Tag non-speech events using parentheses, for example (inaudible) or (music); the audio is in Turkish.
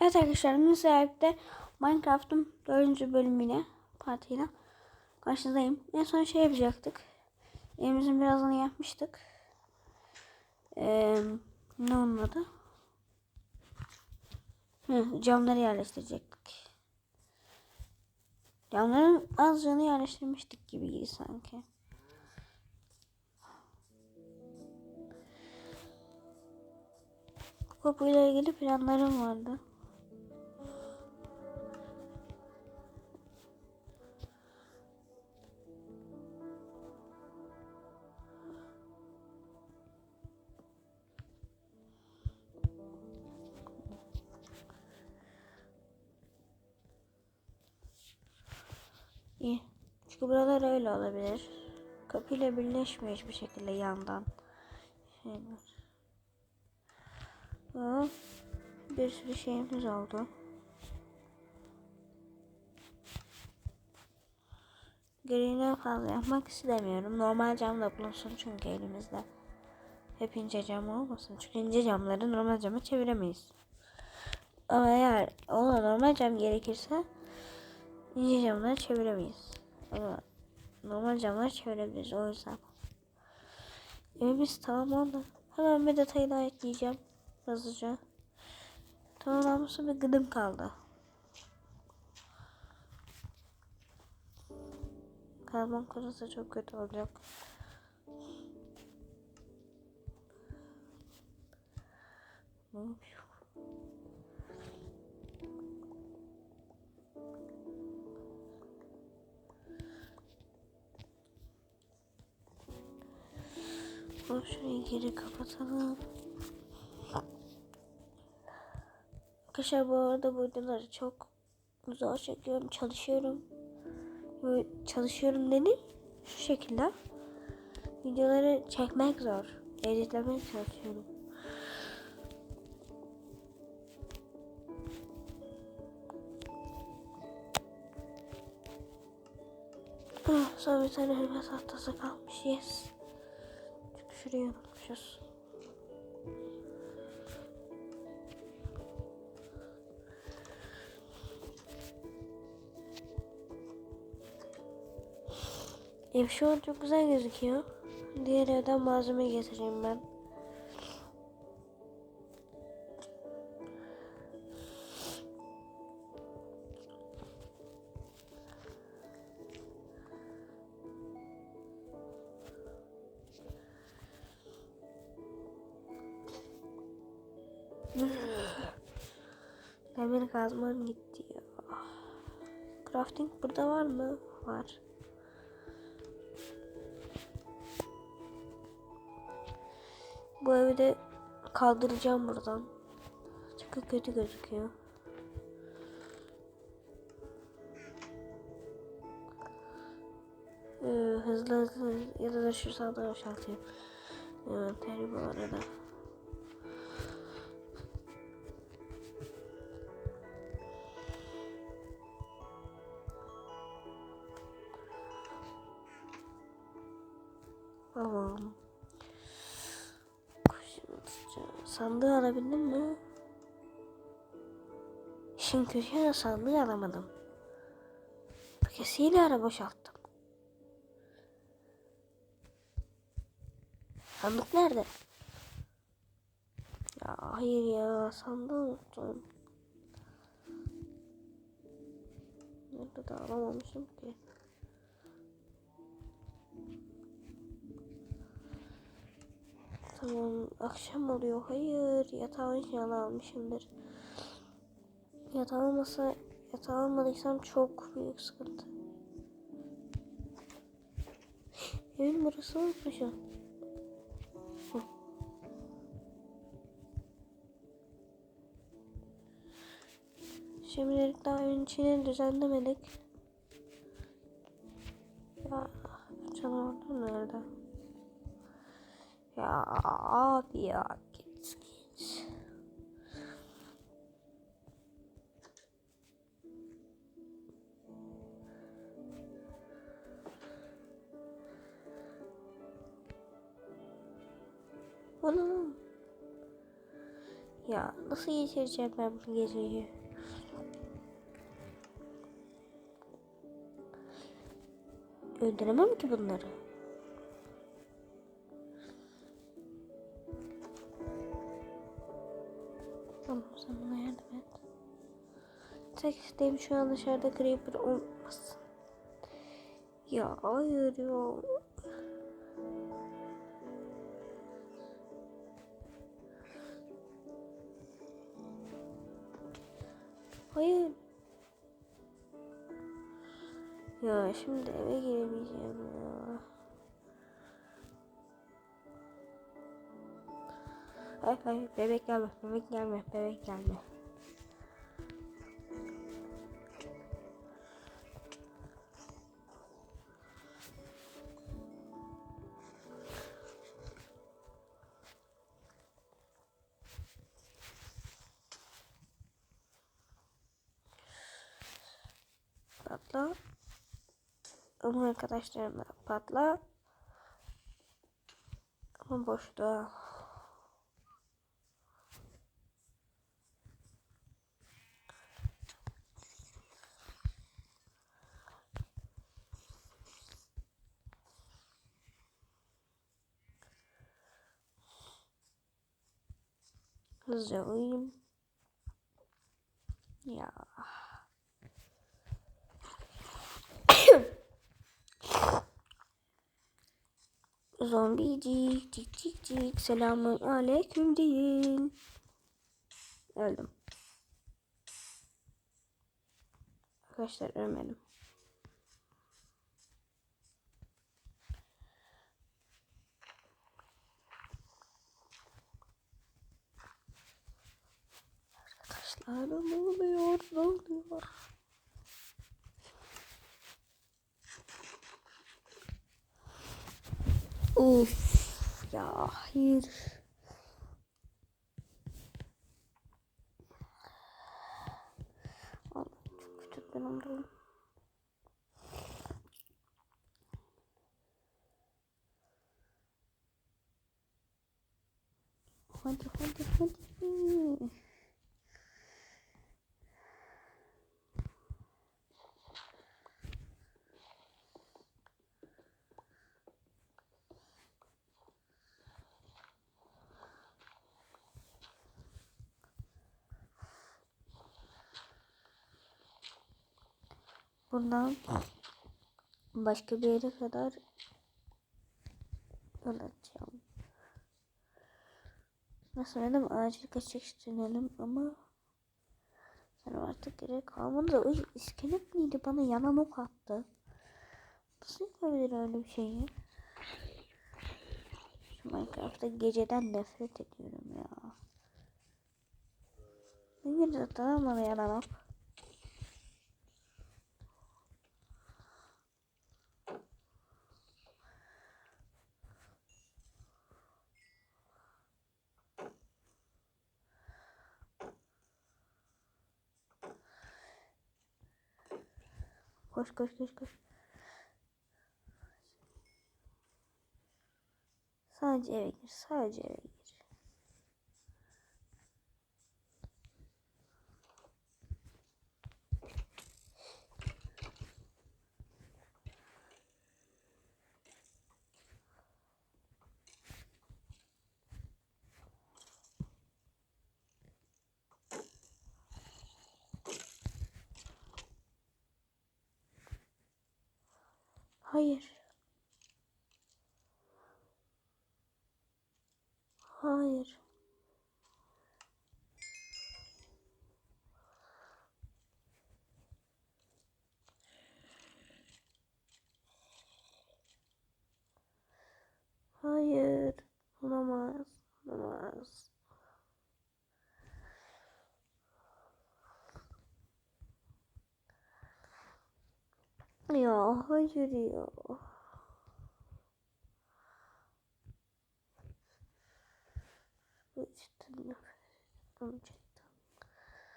Evet arkadaşlar müsaade Minecraft'ın 4. bölümüyle partiyle karşınızdayım. En son şey yapacaktık. Evimizin birazını yapmıştık. Ee, ne onun adı? Hı, camları yerleştirecektik. Camların azıcığını yerleştirmiştik gibi sanki. Kapıyla ilgili planlarım vardı. Çünkü buralar öyle olabilir. Kapıyla birleşmiyor hiçbir şekilde yandan. Şeyler. Aa, bir sürü şeyimiz oldu. Gereğinden fazla yapmak istemiyorum. Normal cam da bulunsun çünkü elimizde. Hep ince cam olmasın. Çünkü ince camları normal cama çeviremeyiz. Ama eğer ona normal cam gerekirse ince camları çeviremeyiz. Normal camları çevirebiliriz o yüzden. Evimiz tamam oldu. Hemen bir detayı daha ekleyeceğim. Hızlıca. Tamamlanması bir gıdım kaldı. Karbon konusu çok kötü olacak. Ne yapıyor? Hop şurayı geri kapatalım. Arkadaşlar bu arada bu çok zor çekiyorum. Çalışıyorum. Çalışıyorum dedim. Şu şekilde. Videoları çekmek zor. Editlemeye çalışıyorum. Ah, son bir tane elma tahtası kalmış. Yes. Şuraya unutmuşuz. Ev şu an çok güzel gözüküyor. Diğer evden malzeme getireyim ben. Demir kazmam gitti ya. Crafting burada var mı? Var. Bu evi de kaldıracağım buradan. Çünkü kötü gözüküyor. Ee, hızlı hızlı ya da, şu sağdan boşaltayım. Envanteri bu arada. Sandığı alabildin mi? İşin kötü yanı sandığı alamadım. Paketiyle ara boşalttım. Sandık nerede? Ya hayır ya sandığı unuttum. Nerede de alamamışım ki. Tamam akşam oluyor. Hayır yatağı inşallah almışımdır. Yatağı olmasa yatağı almadıysam çok büyük sıkıntı. Evin burası unutmuşum. Hı. Şimdilik daha evin içini düzenlemedik. Ya canavarlar nerede? Ya abi ya git. Oğlum. Ya nasıl geçireceğim ben bu geceyi? Öldüremem ki bunları. Tamam sen bana yardım et. Tek isteğim şu an dışarıda creeper olmasın. Ya hayır ya. Hayır. Ya şimdi eve giremeyeceğim ya. Hayır bebek gelme bebek gelme bebek gelme. Patla. Ama arkadaşlarımla patla. Ama boşta. Hızlıca uyuyayım. Ya. (coughs) Zombicik cik cik cik selamun aleyküm deyin. Öldüm. Arkadaşlar ölmedim. Arkadaşlar ne oluyor? Ne oluyor? Uf ya hayır. Çok kötü bir durumdayım. Hadi hadi hadi. Buradan başka bir yere kadar anlatacağım. Nasıl dedim acil kaçak istenelim ama sen artık gerek kalmadı da o iskelet miydi bana yanan ok attı. Nasıl yapabilir öyle bir şeyi? Şu Minecraft'ta geceden nefret ediyorum ya. Ne güzel zaten bana yanan ok. Koş koş koş koş. Sadece eve gir. Sadece eve gir. Hayır. Hayır. Ya hayır ya. Bu işte ettim.